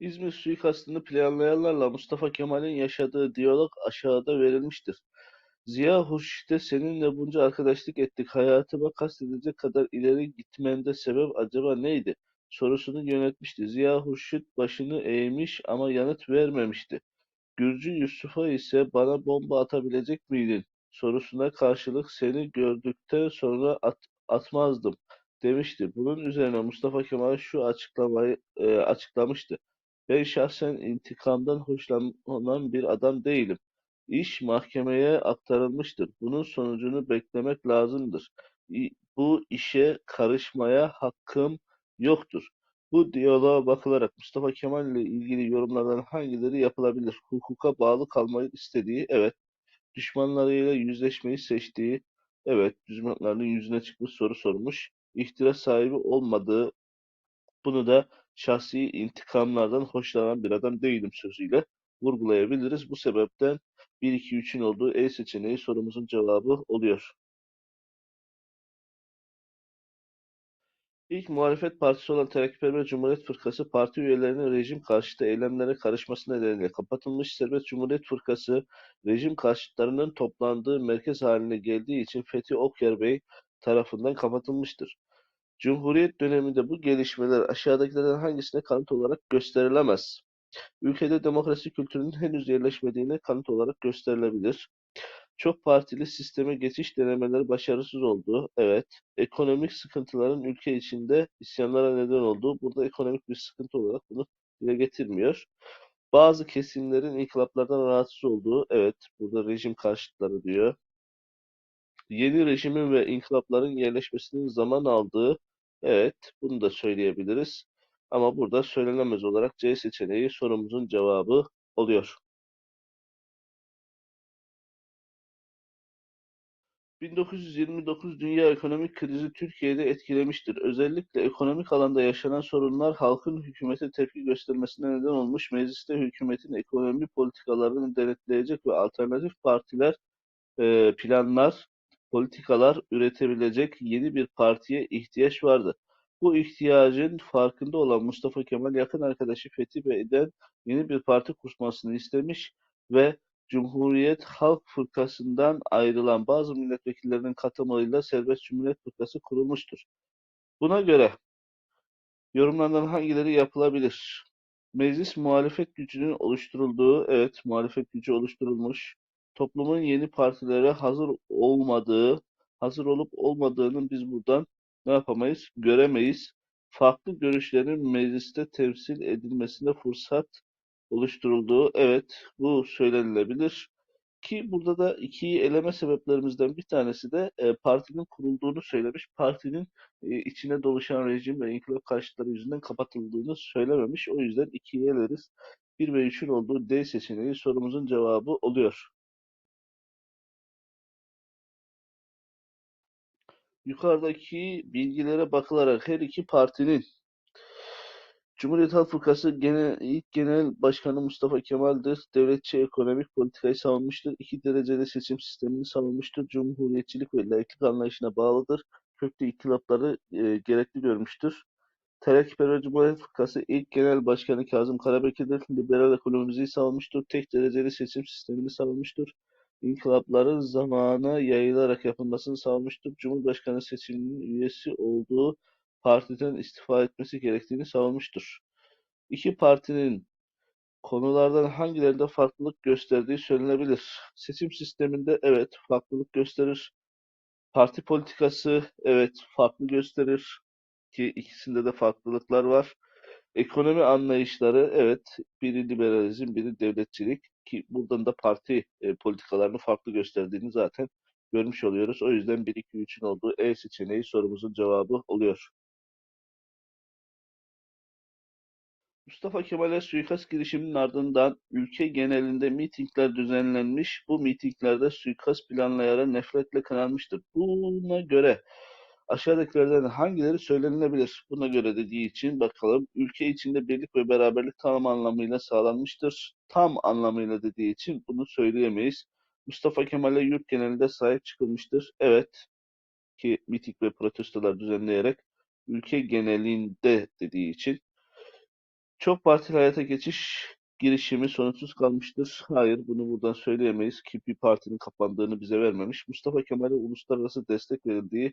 İzmir suikastını planlayanlarla Mustafa Kemal'in yaşadığı diyalog aşağıda verilmiştir. Ziya Hurşit'e seninle bunca arkadaşlık ettik, hayatıma kastedecek kadar ileri gitmende sebep acaba neydi? sorusunu yönetmişti. Ziya Hurşit başını eğmiş ama yanıt vermemişti. Gürcü Yusuf'a ise bana bomba atabilecek miydin? sorusuna karşılık seni gördükten sonra at, atmazdım demişti. Bunun üzerine Mustafa Kemal şu açıklamayı e, açıklamıştı. Ben şahsen intikamdan hoşlanan bir adam değilim. İş mahkemeye aktarılmıştır. Bunun sonucunu beklemek lazımdır. Bu işe karışmaya hakkım yoktur. Bu diyaloğa bakılarak Mustafa Kemal ile ilgili yorumlardan hangileri yapılabilir? Hukuka bağlı kalmayı istediği, evet. Düşmanlarıyla yüzleşmeyi seçtiği, evet. Düşmanlarının yüzüne çıkmış soru sormuş. İhtira sahibi olmadığı, bunu da şahsi intikamlardan hoşlanan bir adam değilim sözüyle vurgulayabiliriz. Bu sebepten 1-2-3'ün olduğu E seçeneği sorumuzun cevabı oluyor. İlk muhalefet partisi olan Terakkiperver Cumhuriyet Fırkası, parti üyelerinin rejim karşıtı eylemlere karışması nedeniyle kapatılmış. Serbest Cumhuriyet Fırkası, rejim karşıtlarının toplandığı merkez haline geldiği için Fethi Okyar Bey tarafından kapatılmıştır. Cumhuriyet döneminde bu gelişmeler aşağıdakilerden hangisine kanıt olarak gösterilemez? Ülkede demokrasi kültürünün henüz yerleşmediğine kanıt olarak gösterilebilir. Çok partili sisteme geçiş denemeleri başarısız oldu. Evet. Ekonomik sıkıntıların ülke içinde isyanlara neden olduğu. Burada ekonomik bir sıkıntı olarak bunu dile getirmiyor. Bazı kesimlerin inkılaplardan rahatsız olduğu. Evet. Burada rejim karşıtları diyor. Yeni rejimin ve inkılapların yerleşmesinin zaman aldığı. Evet. Bunu da söyleyebiliriz. Ama burada söylenemez olarak C seçeneği sorumuzun cevabı oluyor. 1929 dünya ekonomik krizi Türkiye'de etkilemiştir. Özellikle ekonomik alanda yaşanan sorunlar halkın hükümete tepki göstermesine neden olmuş. Mecliste hükümetin ekonomi politikalarını denetleyecek ve alternatif partiler planlar, politikalar üretebilecek yeni bir partiye ihtiyaç vardı. Bu ihtiyacın farkında olan Mustafa Kemal yakın arkadaşı Fethi Bey'den yeni bir parti kurmasını istemiş ve Cumhuriyet Halk Fırkası'ndan ayrılan bazı milletvekillerinin katılımıyla Serbest Cumhuriyet Fırkası kurulmuştur. Buna göre yorumlardan hangileri yapılabilir? Meclis muhalefet gücünün oluşturulduğu, evet muhalefet gücü oluşturulmuş. Toplumun yeni partilere hazır olmadığı, hazır olup olmadığını biz buradan ne yapamayız? Göremeyiz. Farklı görüşlerin mecliste temsil edilmesine fırsat oluşturulduğu, evet bu söylenilebilir. Ki burada da ikiyi eleme sebeplerimizden bir tanesi de e, partinin kurulduğunu söylemiş. Partinin e, içine doluşan rejim ve inkılap karşıtları yüzünden kapatıldığını söylememiş. O yüzden ikiyi eleriz. 1 ve 3'ün olduğu D seçeneği sorumuzun cevabı oluyor. Yukarıdaki bilgilere bakılarak her iki partinin Cumhuriyet Halk Fırkası genel, ilk genel başkanı Mustafa Kemal'dir. Devletçi ekonomik politikayı savunmuştur. İki dereceli seçim sistemini savunmuştur. Cumhuriyetçilik ve laiklik anlayışına bağlıdır. Köklü inkılapları e, gerekli görmüştür. Terakkiperver Cumhuriyet Fırkası ilk genel başkanı Kazım Karabekir'dir. Liberal ekonomiyi savunmuştur. Tek dereceli seçim sistemini savunmuştur. İnkılapların zamana yayılarak yapılmasını savunmuştur. Cumhurbaşkanı seçiminin üyesi olduğu partiden istifa etmesi gerektiğini savunmuştur. İki partinin konulardan hangilerinde farklılık gösterdiği söylenebilir. Seçim sisteminde evet farklılık gösterir. Parti politikası evet farklı gösterir ki ikisinde de farklılıklar var. Ekonomi anlayışları evet biri liberalizm biri devletçilik ki buradan da parti e, politikalarını farklı gösterdiğini zaten görmüş oluyoruz. O yüzden 1 2 3'ün olduğu E seçeneği sorumuzun cevabı oluyor. Mustafa Kemal'e suikast girişiminin ardından ülke genelinde mitingler düzenlenmiş. Bu mitinglerde suikast planlayarak nefretle kınanmıştır. Buna göre aşağıdakilerden hangileri söylenilebilir? Buna göre dediği için bakalım. Ülke içinde birlik ve beraberlik tam anlamıyla sağlanmıştır. Tam anlamıyla dediği için bunu söyleyemeyiz. Mustafa Kemal'e yurt genelinde sahip çıkılmıştır. Evet ki miting ve protestolar düzenleyerek ülke genelinde dediği için Çok partili hayata geçiş girişimi sonuçsuz kalmıştır. Hayır, bunu buradan söyleyemeyiz ki bir partinin kapandığını bize vermemiş. Mustafa Kemal'e uluslararası destek verildiği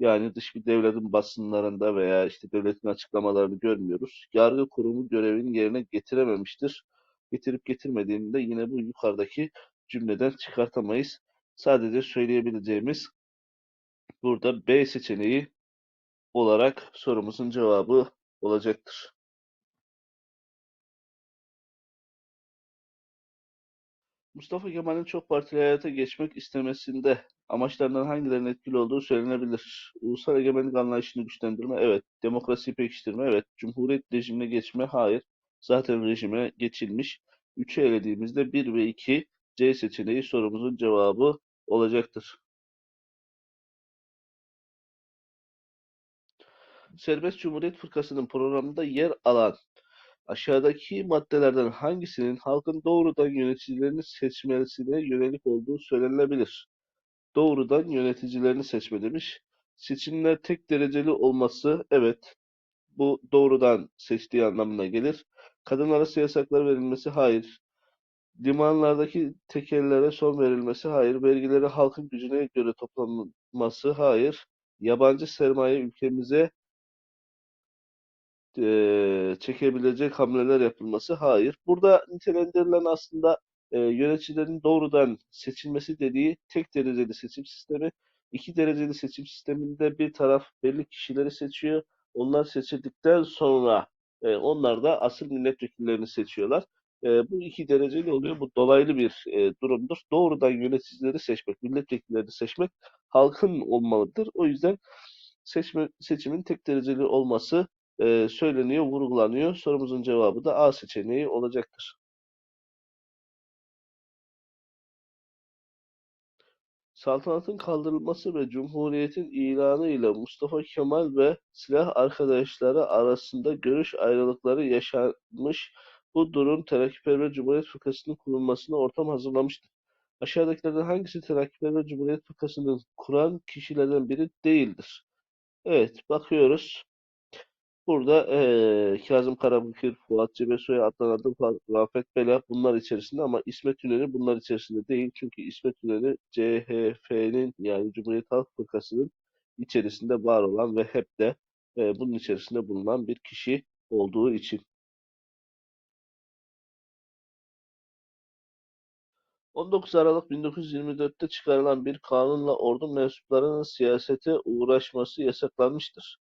yani dış bir devletin basınlarında veya işte devletin açıklamalarını görmüyoruz. Yargı kurumu görevini yerine getirememiştir. Getirip getirmediğini de yine bu yukarıdaki cümleden çıkartamayız. Sadece söyleyebileceğimiz burada B seçeneği olarak sorumuzun cevabı olacaktır. Mustafa Kemal'in çok partili hayata geçmek istemesinde amaçlarından hangilerinin etkili olduğu söylenebilir. Ulusal egemenlik anlayışını güçlendirme, evet. Demokrasiyi pekiştirme, evet. Cumhuriyet rejimine geçme, hayır. Zaten rejime geçilmiş. 3'ü elediğimizde 1 ve 2 C seçeneği sorumuzun cevabı olacaktır. Serbest Cumhuriyet Fırkası'nın programında yer alan aşağıdaki maddelerden hangisinin halkın doğrudan yöneticilerini seçmesine yönelik olduğu söylenebilir? Doğrudan yöneticilerini seçme demiş. Seçimler tek dereceli olması, evet, bu doğrudan seçtiği anlamına gelir. Kadınlara yasaklar verilmesi, hayır. Limanlardaki tekerlere son verilmesi, hayır. Vergileri halkın gücüne göre toplanması, hayır. Yabancı sermaye ülkemize eee, çekebilecek hamleler yapılması? Hayır. Burada nitelendirilen aslında eee, yöneticilerin doğrudan seçilmesi dediği tek dereceli seçim sistemi. İki dereceli seçim sisteminde bir taraf belli kişileri seçiyor. Onlar seçildikten sonra eee, onlar da asıl milletvekillerini seçiyorlar. Eee, bu iki dereceli oluyor. Bu dolaylı bir eee, durumdur. Doğrudan yöneticileri seçmek, milletvekillerini seçmek halkın olmalıdır. O yüzden seçme, seçimin tek dereceli olması e, söyleniyor, vurgulanıyor. Sorumuzun cevabı da A seçeneği olacaktır. Saltanatın kaldırılması ve Cumhuriyet'in ilanı ile Mustafa Kemal ve silah arkadaşları arasında görüş ayrılıkları yaşanmış. Bu durum Terakkiperver Cumhuriyet Fırkası'nın kurulmasına ortam hazırlamıştır. Aşağıdakilerden hangisi Terakkiperver Cumhuriyet Fırkası'nın kuran kişilerden biri değildir? Evet, bakıyoruz. Burada eee Kazım Karabekir, Fuat Cebesoy, Adnan Adıvar, Rafet Bela bunlar içerisinde ama İsmet İnönü bunlar içerisinde değil. Çünkü İsmet İnönü CHP'nin yani Cumhuriyet Halk Fırkası'nın içerisinde var olan ve hep de eee, bunun içerisinde bulunan bir kişi olduğu için. 19 Aralık 1924'te çıkarılan bir kanunla ordu mensuplarının siyasete uğraşması yasaklanmıştır.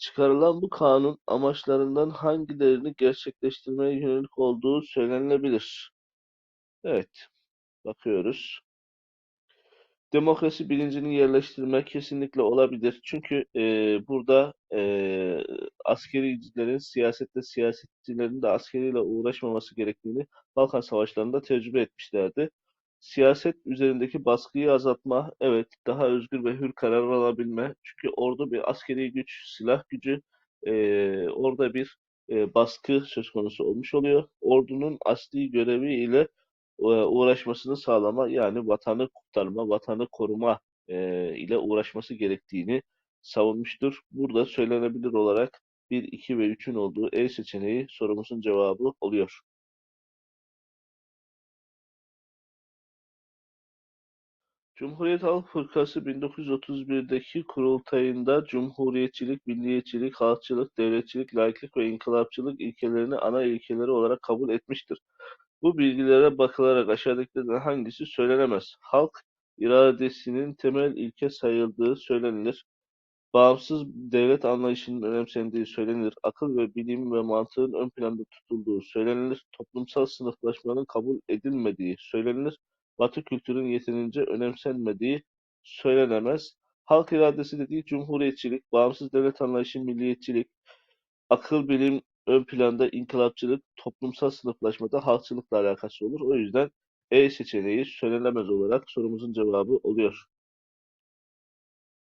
Çıkarılan bu kanun amaçlarından hangilerini gerçekleştirmeye yönelik olduğu söylenebilir. Evet, bakıyoruz. Demokrasi bilincini yerleştirmek kesinlikle olabilir. Çünkü e, burada e, askericilerin siyasette siyasetçilerin de askeriyle uğraşmaması gerektiğini Balkan Savaşları'nda tecrübe etmişlerdi. Siyaset üzerindeki baskıyı azaltma, evet, daha özgür ve hür karar alabilme. Çünkü ordu bir askeri güç, silah gücü, e, orada bir e, baskı söz konusu olmuş oluyor. Ordunun asli görevi ile e, uğraşmasını sağlama yani vatanı kurtarma, vatanı koruma e, ile uğraşması gerektiğini savunmuştur. Burada söylenebilir olarak 1, 2 ve 3'ün olduğu E seçeneği sorumuzun cevabı oluyor. Cumhuriyet Halk Fırkası 1931'deki kurultayında cumhuriyetçilik, milliyetçilik, halkçılık, devletçilik, laiklik ve inkılapçılık ilkelerini ana ilkeleri olarak kabul etmiştir. Bu bilgilere bakılarak aşağıdakilerden hangisi söylenemez? Halk iradesinin temel ilke sayıldığı söylenilir. Bağımsız devlet anlayışının önemsendiği söylenir. Akıl ve bilim ve mantığın ön planda tutulduğu söylenilir. Toplumsal sınıflaşmanın kabul edilmediği söylenir. Batı kültürün yeterince önemsenmediği söylenemez. Halk iradesi dediği cumhuriyetçilik, bağımsız devlet anlayışı, milliyetçilik, akıl bilim ön planda inkılapçılık, toplumsal sınıflaşmada halkçılıkla alakası olur. O yüzden E seçeneği söylenemez olarak sorumuzun cevabı oluyor.